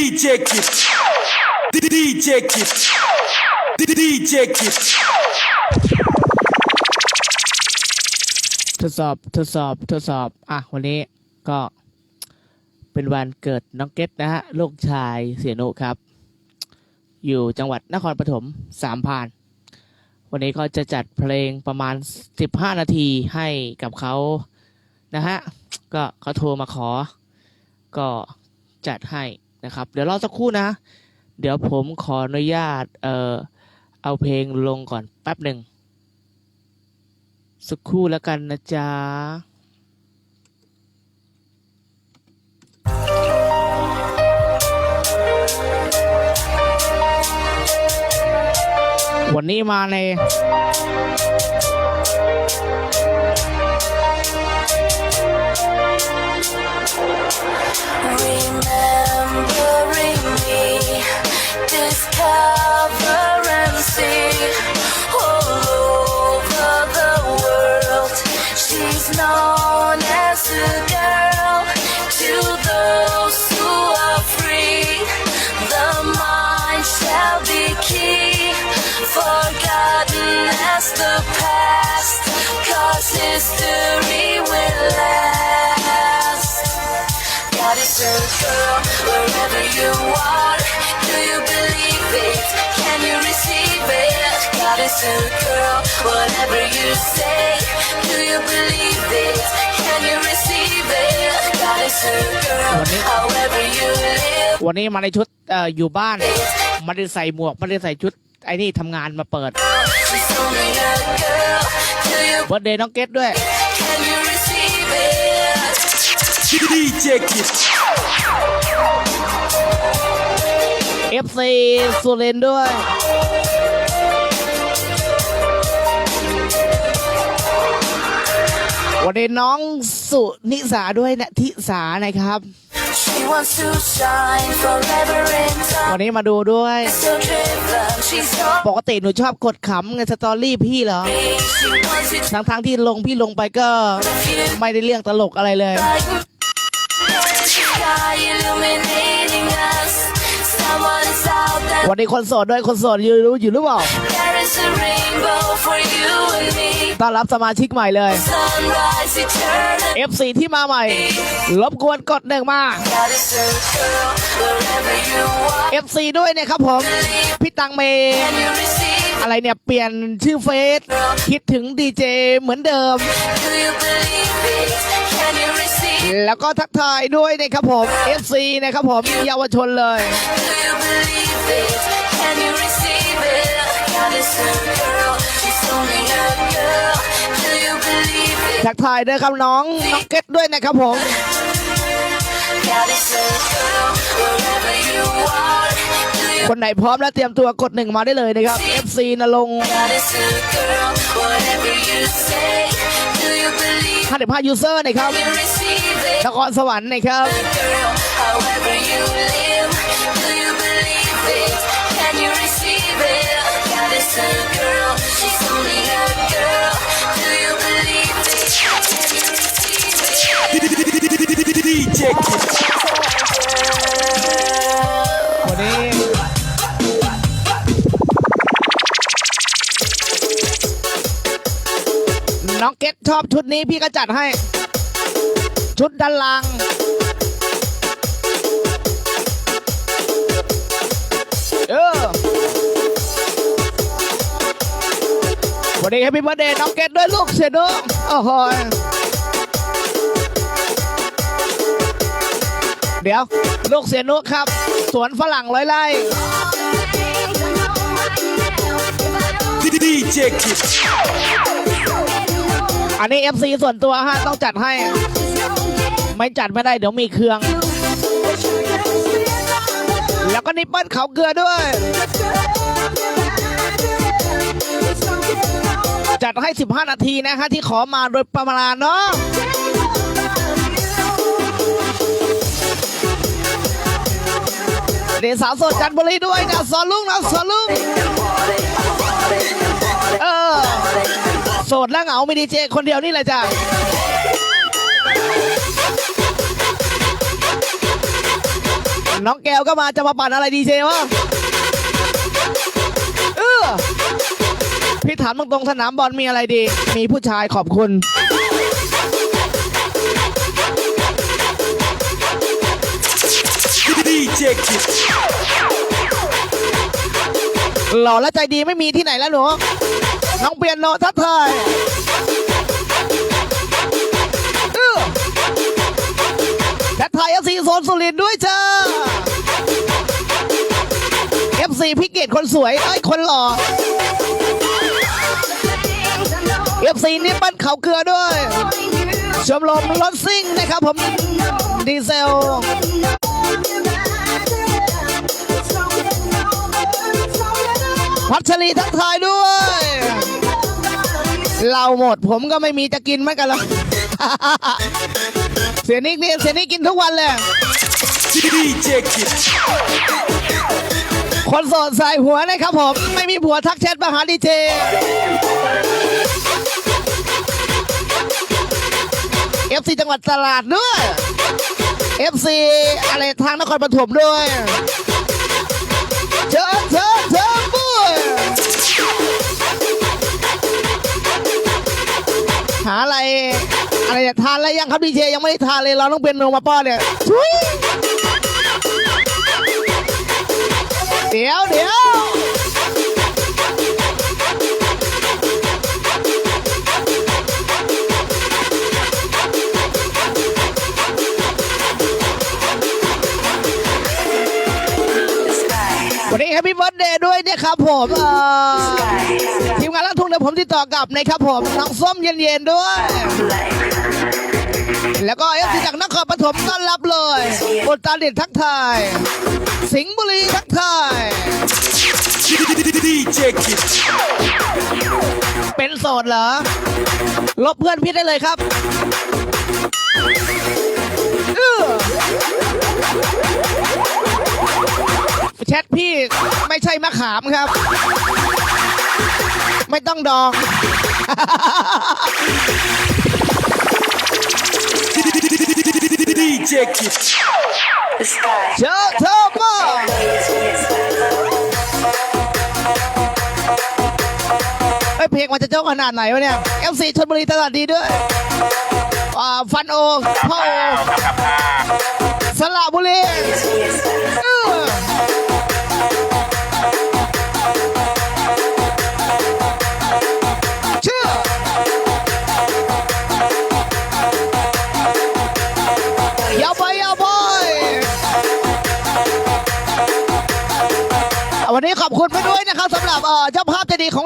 DJ Kid DJ Kid DJ Kid ทดสอบทดสอบทดสอบ อะ วันนี้ก็เป็นวันเกิดน้องเก็ตนะฮะ ลูกชายเสียนุครับ อยู่จังหวัดนครปฐมสามพาน วันนี้ก็จะจัดเพลงประมาณ 15 นาทีให้กับเขานะฮะ ก็เขาโทรมาขอ ก็จัดให้ นะครับ เดี๋ยวรอสักครู่นะ เดี๋ยวผมขออนุญาตเอ่อเอาเพลงลงก่อนแป๊บหนึ่ง สักครู่แล้วกันนะจ๊ะวันนี้มาใน Remembering me, discover and see all over the world. She's known as a girl to those who are free. The mind shall be key, forgotten as the history will last. God is a girl wherever you are. Do you believe it? Can you receive it? God is a girl, whatever you say. Do you believe it? Can you receive it? God is a girl, however you live วันนี้มาในชุดเอ่ออยู่บ้าน it. ไม่ได้ใส่หมวกไม่ได้ใส่ชุดไอ้นี่ทำงานมาเปิด She's only a girl. Do you เบิร์ดเดย์น้องเก็ตด้วย DJ Kid FC สุรินทร์ด้วย วันนี้น้องสุนิสาด้วยนะทิสานะครับ She wants to shine forever in วัน time. นี้มาดูด้วย So driven, she's so ปกติหนูชอบกดขำในสตอรี่พี่เหรอ She wants it ทั้งทั้งๆที่ลงพี่ลงไปก็ to feel ไม่ได้เรื่องตลกอะไรเลย วันนี้คนโสดด้วยคนโสดอยู่รู้อยู่หรือเปล่า There is a rainbow for you and me. ต้อนรับสมาชิกใหม่เลย Sunrise eternal. FC ที่มาใหม่ รบกวนกดหนึ่งมา God is a girl wherever you are. FC ด้วยเนี่ยครับผม พี่ตังเม Can you receive? อะไรเนี่ย เปลี่ยนชื่อเฟซ คิดถึงดีเจเหมือนเดิม Do you believe it? Can you receive? แล้วก็ทักทายด้วยนะครับผม FC นะครับผมเยาวชนเลย Do you believe it? Can you receive it? God is a girl. She's only a girl. Do you believe it? ทักทายด้วยครับน้องน้องเก็ตด้วยนะครับผม God is a girl. Wherever you are. Do you คนไหนพร้อมแล้วเตรียมตัวกดหนึ่งมาได้เลยนะครับ FC นรงค์ God is a girl. Whatever you say. Do you believe 55ยูเซอร์นะครับ you receive it? นครสวรรค์นะครับวันนี้น้องเก็ตชอบชุดนี้พี่ก็จัดให้ ชุดด้านล่าง เออวันนี้แฮปปี้เบิร์ดเดย์น้องเก็ตด้วยลูกเสียดูโอ้โหยเดี๋ยว ลูกเสียนุครับ สวนฝรั่งร้อยไร่ DJ Kid อันนี้ FC ส่วนตัวฮะ ต้องจัดให้ ไม่จัดไม่ได้เดี๋ยวมีเครื่อง แล้วก็นิปเปิลเขาเกลือด้วย จัดให้ 15 นาทีนะฮะที่ขอมาโดยประมาณเนาะเดี๋ยวสาวโสดจันบุรีด้วยนะสอลุงนะสอลุงเออ โสดแล้วเหงามีดีเจคนเดียวนี่แหละจ้ะ น้องแก้วก็มาจะมาปั่นอะไรดีเจวะเออพี่ถามตรงๆสนามบอลมีอะไรดี มีผู้ชายขอบคุณ DJ Kip หล่อและใจดีไม่มีที่ไหนแล้วหนูน้องเปียโนทักทายอื้อทักทายเอฟซีโซนสุรินด้วยจ้า เอฟซีพี่เกดคนสวยเอ้ยคนหล่อเอฟซีนี่ปั้นเขาเกลือด้วยชมรมรถซิ่งนะครับผมดีเซลพัชรีทักทายด้วย เราหมดผมก็ไม่มีจะกินเหมือนกันหรอกเสียนิกนี่เสียนิกกินทุกวันเลย DJ Kip คนโสดใส่หัวนะครับผม ไม่มีผัวทักแชทมาหาดีเจเอฟซีจังหวัดตลาดด้วยเอฟซีอะไรทางนครปฐมด้วยเชิญเชิญเชิญบุ้ยหาอะไร อะไรทานอะไรยังครับดีเจยังไม่ได้ทานเลยเราต้องเป็นโนมาป้อนเนี่ยชุย เดี๋ยวเดี๋ยววันนี้แฮปปี้เบิร์ดเดย์ด้วยนะครับผมเอ่อทีมงานลักทุ่งเดี๋ยวผมติดต่อกลับนะครับผมน้องส้มเย็นๆด้วย แล้วก็เอฟซีจากนครปฐมต้อนรับเลยอุตรดิตถ์ทักทาย สิงห์บุรีทักทาย DJ Kip เป็นโสดเหรอ ลบเพื่อนพี่ได้เลยครับอื้อแชทพี่ไม่ใช่มะขามครับ ไม่ต้องดอง DJ Kip เชิญเชิญมาไอเพลงมันจะเจ้าขนาดไหนวะเนี่ย FC ชนบุรีตลาดดีด้วยอ่าฟันโอพ่อโอสระบุรี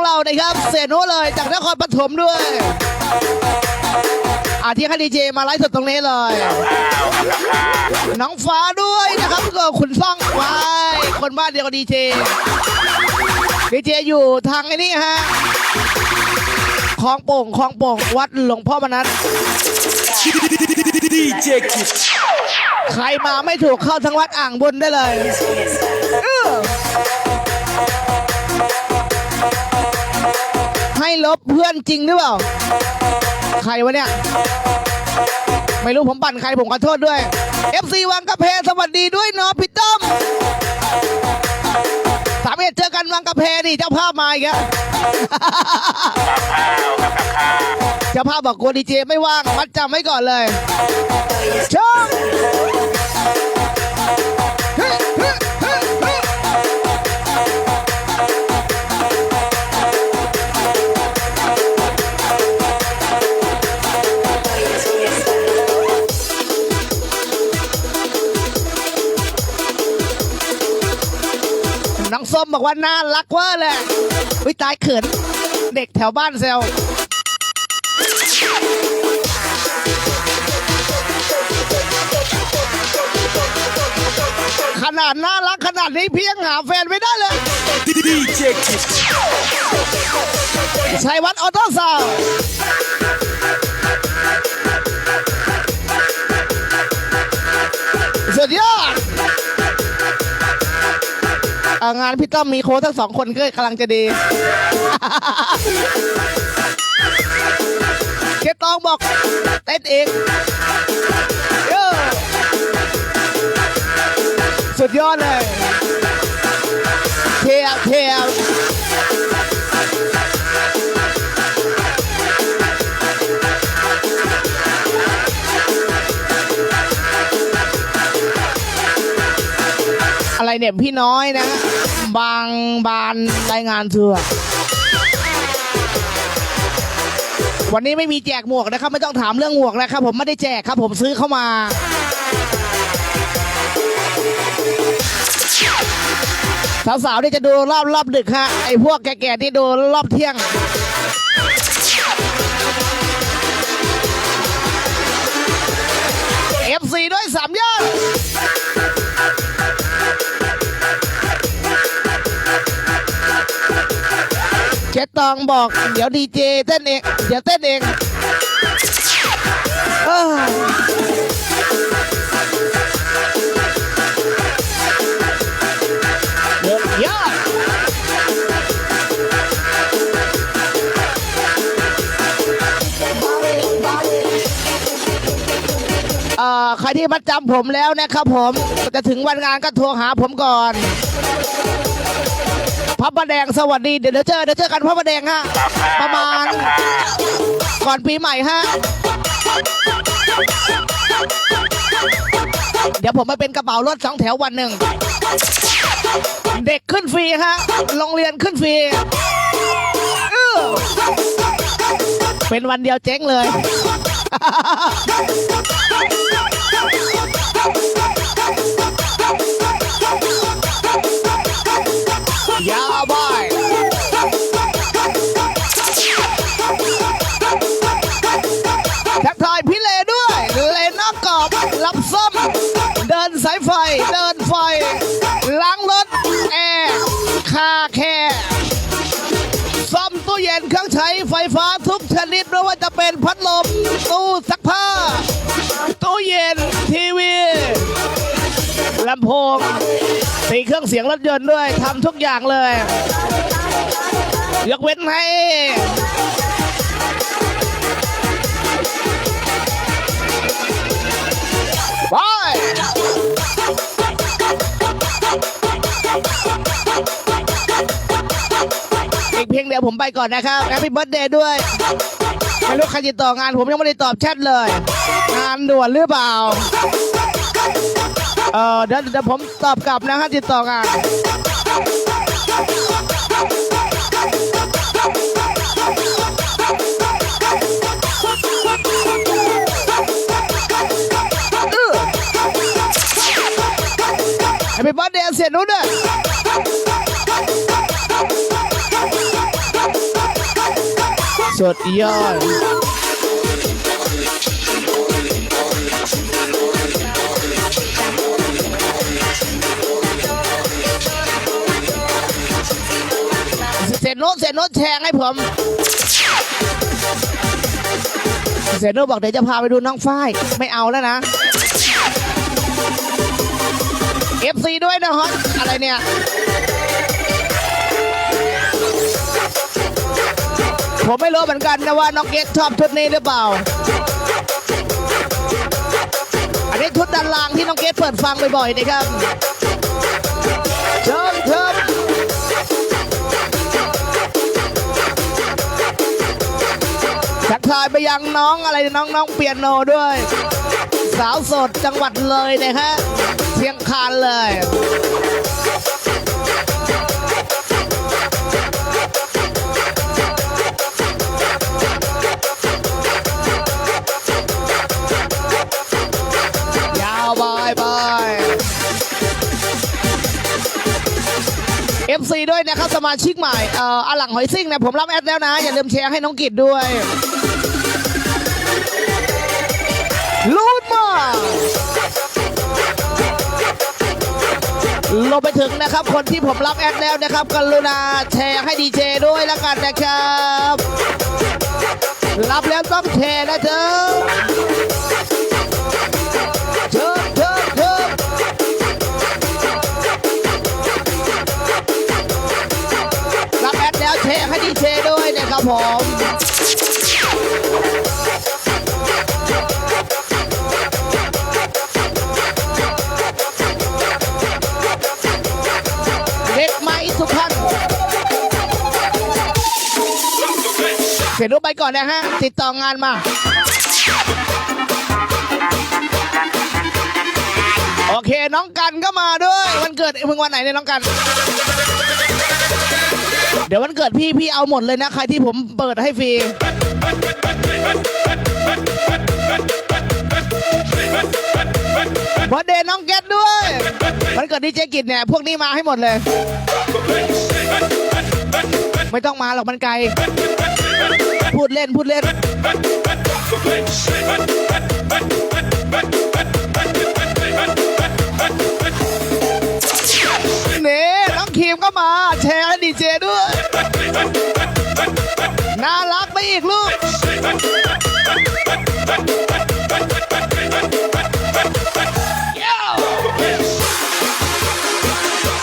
เรานะครับ เสียนุเลยจากนครปฐมด้วย อาที่ให้ดีเจมาไลฟ์สดตรงนี้เลย น้องฟ้าด้วยนะครับก็ขุนซ่องไว้คนบ้านเดียวกับดีเจ ดีเจอยู่ทางไอ้นี่ฮะคลองโป่งคลองโป่งวัดหลวงพ่อมนัส DJ Kip ใครมาไม่ถูกเข้าทั้งวัดอ่างบนได้เลย ให้ลบเพื่อนจริงหรือเปล่า ใครวะเนี่ย ไม่รู้ผมปั่นใครผมขอโทษด้วย FC วังกะเพสวัสดีด้วยเนาะพี่ต้อมสามเอ็ดเจอกันวังกะเพนี่เจ้าภาพมาอีกแล้วเจ้าภาพบอกกลัวดีเจไม่ว่างมัดจำไว้ก่อนเลยชม องส้มบอกว่าน่ารักเว่าเลยวิตายเขิน เด็กแถวบ้านเซลขนาดน่ารักขนาดนี้เพียงหาแฟนไม่ได้เลย DJ Kip ชัยวัฒน์ออโต้ซาวด์สุดยอด อ่างานพี่ต้อมมีโค้ชทั้งสองคนก็กำลังจะดีเคตองบอกเต้นเองเออสุดยอดเลยเทียบเทียบ อะไรเนี่ยพี่น้อยนะ บางบานรายงานทัวร์วันนี้ไม่มีแจกหมวกนะครับ ไม่ต้องถามเรื่องหมวกแล้วครับ ผมไม่ได้แจกครับ ผมซื้อเข้ามาสาวๆที่จะดูรอบรอบดึกฮะไอ้พวกแก่ๆที่ดูรอบเที่ยง FC ด้วยสามยอด จ๊ตองบอก เดี๋ยวดีเจเต้นเองเดี๋ยวเต้นเองเออเยอดเอ่อใครที่มัดจำผมแล้วนะครับผมจะถึงวันงานก็โทรหาผมก่อน พระประแดงสวัสดีเดี๋ยวเดี๋ยวเจอเดี๋ยวเจอกันพระประแดงฮะประมาณ ก่อนปีใหม่ฮะเดี๋ยวผมมาเป็นกระเป๋ารถสองแถววันหนึ่ง เด็กขึ้นฟรีฮะโรงเรียนขึ้นฟรีเป็นวันเดียวเจ๊งเลยยาวบอยทักทายพี่เลด้วย เลนอกกรอบรับส้ม เดินสายไฟ เดินไฟ ล้างรถ แอร์คาแคร์ซ่อมตู้เย็นเครื่องใช้ไฟฟ้าทุกชนิดไม่ว่าจะเป็นพัดลม ตู้ซักผ้า ตู้เย็นทีวี ลำโพงตีเครื่องเสียงรถยนต์ด้วยทำทุกอย่างเลย ยกเว้นให้ไปอีกเพียงเดียวผมไปก่อนนะครับแฮปปี้เบิร์ดเดย์ด้วยไม่รู้ใครติดต่องานผมยังไม่ได้ตอบแชทเลย งานด่วนหรือเปล่า เออเดี๋ยวเดี๋ยวผมตอบกลับนะฮะติดต่องานแฮปปี้เบิร์ดเดย์เสียนุ่นด้วยสุดยอด เสร็จโนตเสร็จโน้ตแชร์ให้ผมเสร็จโน้ตบอกเดี๋ยวจะพาไปดูน้องฝ้ายไม่เอาแล้วนะ FC ด้วยนะฮะอะไรเนี่ยผมไม่รู้เหมือนกันนะว่าน้องเกดชอบชุดนี้หรือเปล่า อันนี้ชุดด้านล่างที่น้องเกดเปิดฟังบ่อยๆนะครับายไปยังน้องอะไรน้องน้องเปียโนด้วย สาวสดจังหวัดเลยนะฮะเชียงคานเลยยาวบายบาย FC ด้วยนะครับ สมาชิกใหม่เอ่ออลังหอยซิ่งเนี่ยผมรับแอดแล้วนะ อย่าลืมแชร์ให้น้องกิจด้วย ลูดมาลงไปถึงนะครับ คนที่ผมรับแอดแล้วนะครับ กรุณาแชร์ให้ดีเจด้วยแล้วกันนะครับ รับแล้วต้องแชร์นะเจ้าเชิญเชิญเชิญรับแอดแล้วแชร์ให้ดีเจด้วยนะครับผม ไปก่อนนะฮะ ติดต่องานมา โอเคน้องกันก็มาด้วย วันเกิดเพิ่งวันไหนเนี่ยน้องกัน เดี๋ยววันเกิดพี่พี่เอาหมดเลยนะ ใครที่ผมเปิดให้ฟรีวันเดย์น้องแก๊สด้วย วันเกิดดีเจกิจเนี่ย พวกนี้มาให้หมดเลย ไม่ต้องมาหรอกมันไกล พูดเล่นพูดเล่น นี่น้องคีมก็มาแชร์ดีเจด้วย น่ารักไปอีกลูก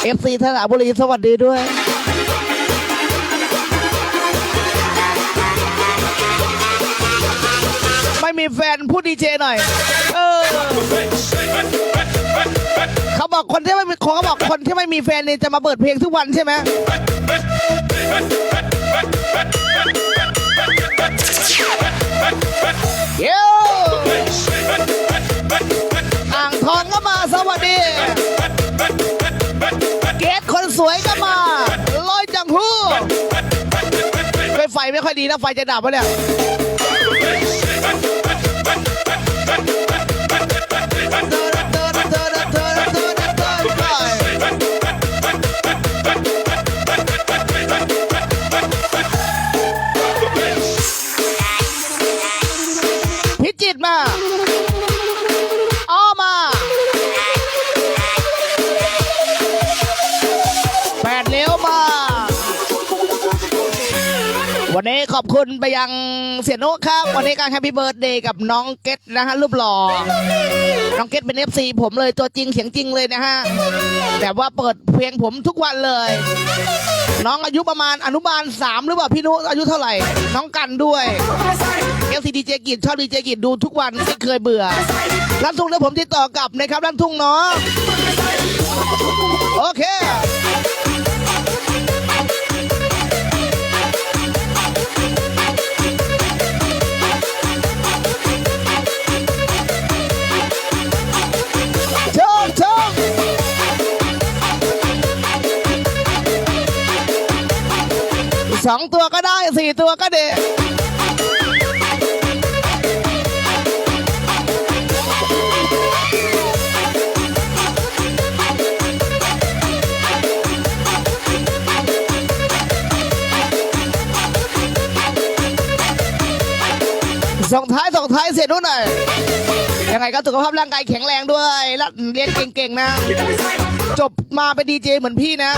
เอฟซีสระบุรีสวัสดีด้วย ไม่มีแฟนพูดดีเจหน่อย เออเขาบอกคนที่ไม่มีเขาบอกคนที่ไม่มีแฟนเนี่ยจะมาเปิดเพลงทุกวันใช่ไหมเย้อ่างทองก็มาสวัสดีเกตคนสวยก็มาลอยจังหู้ไฟไฟไม่ค่อยดีนะไฟจะดับวะเนี่ย พิ วันนี้ขอบคุณไปยังเสียโนครับ วันนี้การแฮปปี้เบิร์ดเดย์กับน้องเกตนะฮะรูปหล่อน้องเกตเป็นเอฟซีผมเลยตัวจริงเสียงจริงเลยนะฮะแบบว่าเปิดเพลงผมทุกวันเลย น้องอายุประมาณอนุบาลสามหรือเปล่าพี่นุอายุเท่าไหร่ น้องกันด้วยเอฟซีดีเจกิจชอบดีเจกิจดูทุกวันไม่เคยเบื่อร้านทุ่งเดี๋ยวผมติดต่อกลับนะครับร้านทุ่งเนาะโอเค สองตัวก็ได้สี่ตัวก็เดะส่งท้ายส่งท้ายเสียนุ่นหน่อยยังไงก็สุขภาพร่างกายแข็งแรงด้วยและเรียนเก่งๆนะ จบมาเป็นดีเจเหมือนพี่นะ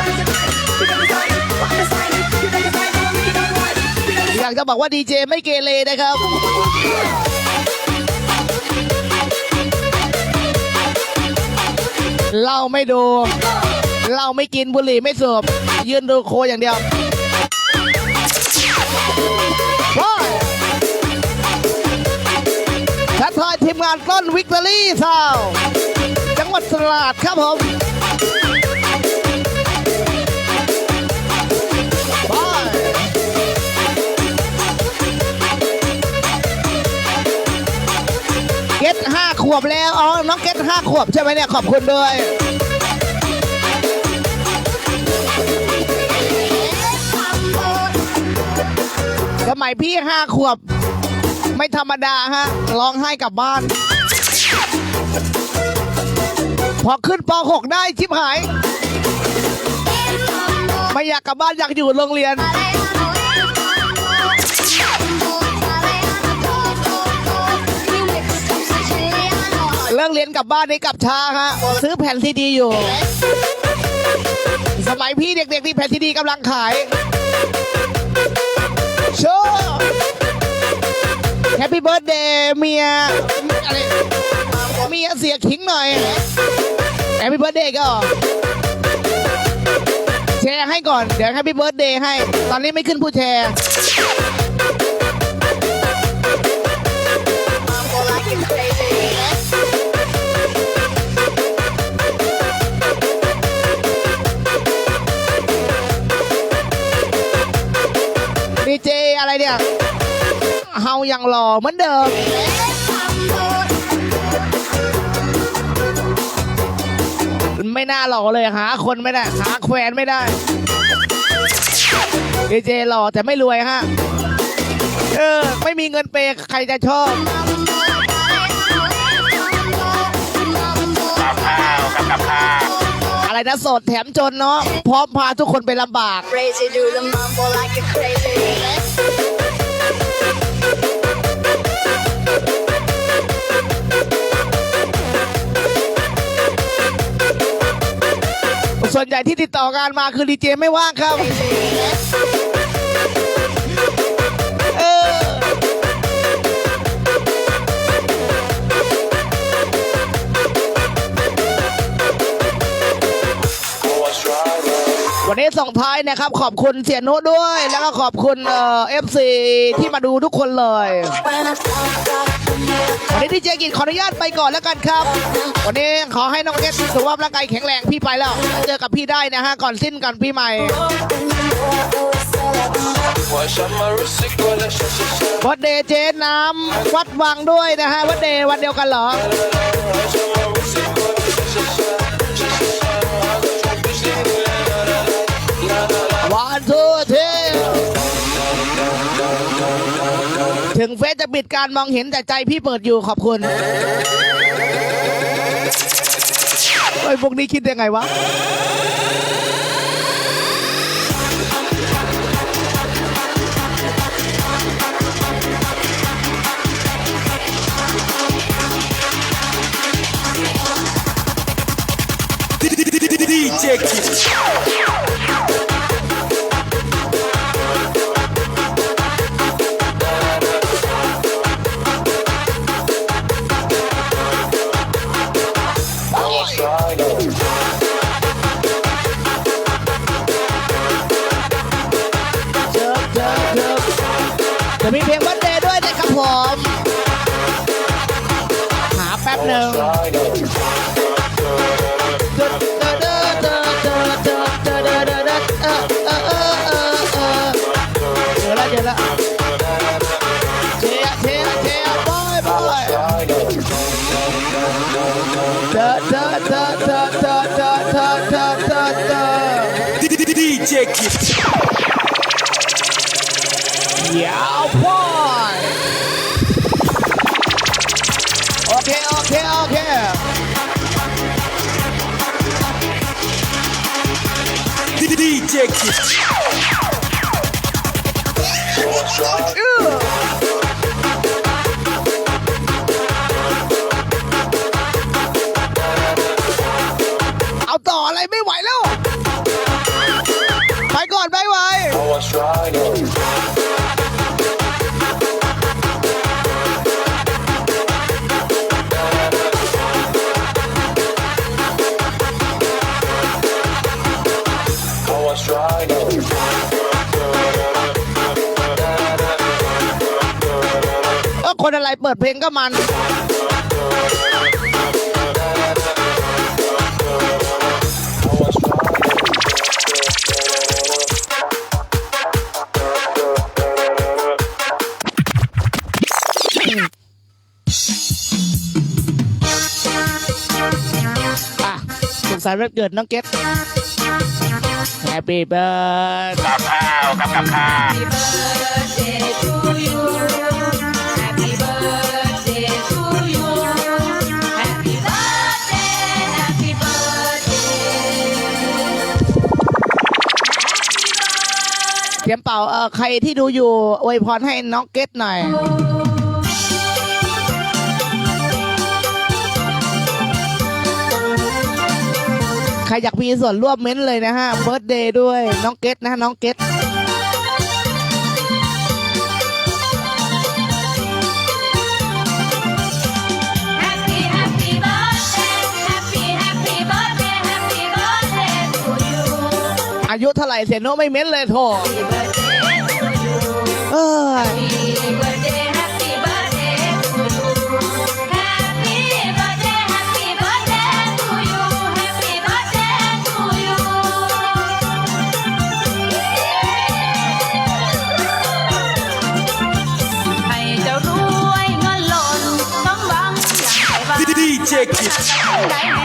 อยากจะบอกว่าดีเจไม่เกเรนะครับเหล้าไม่ดูเหล้าไม่กินบุหรี่ไม่สูบยืนดูโคอย่างเดียวว้ายทักทายทีมงานต้นวิกตอรี่ซาวจังหวัดตราดครับผม วบแล้วอ๋อน้องเกตห้าขวบใช่ไหมเนี่ยขอบคุณด้วยสมัยพี่ห้าขวบ ไม่ธรรมดาฮะร้องไห้กลับบ้าน พอขึ้นป .6 ได้ชิบหาย ไม่อยากกลับบ้านอยากอยู่โรงเรียน ลิกเรียนกลับบ้านนี่กลับช้าฮะซื้อแผ่นซีดีอยู่ สมัยพี่เด็กๆที่แผ่นซีดีกำลังขายโชว์แฮปปี้เบิร์ดเดย์เมียอะไรเมียเสียขิงหน่อยแฮปปี้เบิร์ดเดย์ก็แชร์ให้ก่อน เดี๋ยวแฮปปี้เบิร์ดเดย์ให้ ตอนนี้ไม่ขึ้นผู้แชร์ ย่างหล่อเหมือนเดิม ไม่น่าหล่อเลยหาคนไม่ได้หาแควนไม่ได้ดีเจหล่อแต่ไม่รวยฮะ เออ ไม่มีเงินเปย์ใครจะชอบกับข้าวกับกับข้าวอะไรนะโสดแถมจนเนาะพร้อมพาทุกคนไปลำบาก Crazy, do the mambo like a crazy. ส่วนใหญ่ที่ติดต่องานมาคือดีเจไม่ว่างครับเออวันนี้ส่งท้ายนะครับ ขอบคุณเสียโนุด้วย แล้วก็ขอบคุณเอ่อฟซีที่มาดูทุกคนเลย วันนี้ดีเจกิจขออนุญาตไปก่อนแล้วกันครับ วันนี้ขอให้น้องเอสสุขภาพร่างกายแข็งแรงพี่ไปแล้ว เจอกับพี่ได้นะฮะก่อนสิ้นกันพี่ใหม่วัดเดย์เจน้ำวัดวังด้วยนะฮะวัดเดย์วันเดียวกันเหรอ ถึงเฟซจะปิดการมองเห็นแต่ใจพี่เปิดอยู่ขอบคุณไอ้พวกนี้คิดยังไงวะ DJ Kid. เผมหาแป๊บหนึ่งเจิบเจิบเดเพลงก็มัน อะสุขสันต์วันเกิดน้องเก็ต Happy birthday กับข้าวกับกับข้าว Happy birthday to you. สียมเป่าเออใครที่ดูอยู่อวยพรให้น้องเกตหน่อย ใครอยากมีส่วนร่วมเม้นต์เลยนะฮะเบิร์ดเดย์ด้วยน้องเกตนะน้องเกต อายุเท่าไหร่เสียโนไม่เม้นเลยโถเวได้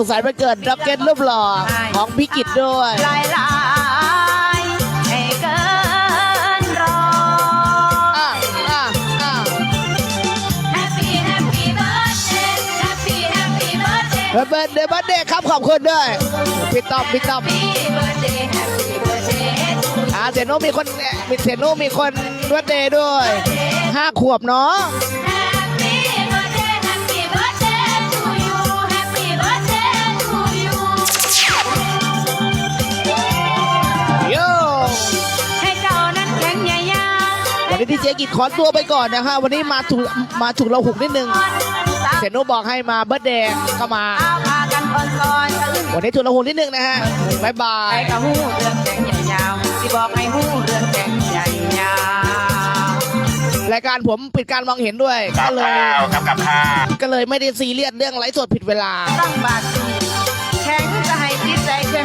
สุขสันต์วันเกิดด็อกเก็ตรูปหล่อของพี่กิตด้วยหลายหลายให้เกินรออะอะอะ Happy Happy birthday Happy Happy birthday เบิร์ดเบิร์ดเดย์เบิร์ดเดย์ครับขอบคุณด้วยพี่ต้อมพี่ต้อม Happy birthday Happy birthday to อ่าเสียโนุมีคนมีเสียโนุมีคนเบิร์ดเดย์ด้วยห้าขวบเนาะ วันนี้ที่เจกิจขอตัวไปก่อนนะฮะวันนี้มาถูกมาถูกเราหุกนิดนึงๆสาวเสียโนุบอกให้มาเบิร์ดเดย์ก็มาพากันอ่อนๆตื่นวันนี้ถูกเราหุกนิดนึงนะฮะบายบาไปยกับหูเรื่องแข็งยาวๆที่บอกให้หูเรื่องแข็งใหญ่ยาวรายการผมปิดการมองเห็นด้วย กัก็บเลยข้าวครับกับข้าวก็เลยไม่ได้ซีเรียสเรื่องไลฟ์สดผิดเวลา ตั้งบาทแ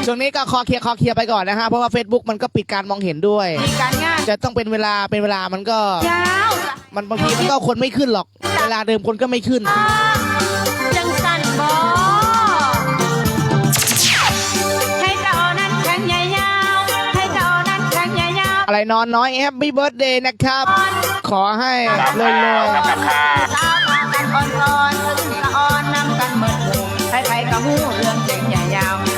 ช่วงนี้ก็คอเคลียร์คอเคลียร์ไปก่อนนะฮะเพราะว่า Facebook มันก็ปิดการมองเห็นด้วย มีการงานจะต้องเป็นเวลาเป็นเวลามันก็ ยาวจ้ะมันบางทีมันก็คนไม่ขึ้นหรอก เวลาเดิมคนก็ไม่ขึ้นจังสันบอให้เจ้านั้นแข็งยาวๆให้เจ้านั้นแข็งยาวอะไรนอนน้อยแฮปปี้เบิร์ดเดย์นะครับ ขอให้กับรวยข้าวครับกับข้าวๆสาวพากันอ่อนๆตื่นสะอ่อนนำกันเหมือนหมูใครๆก็หูเรื่องแข็งยาวๆที่บอกให้หูเรื่องแข็ง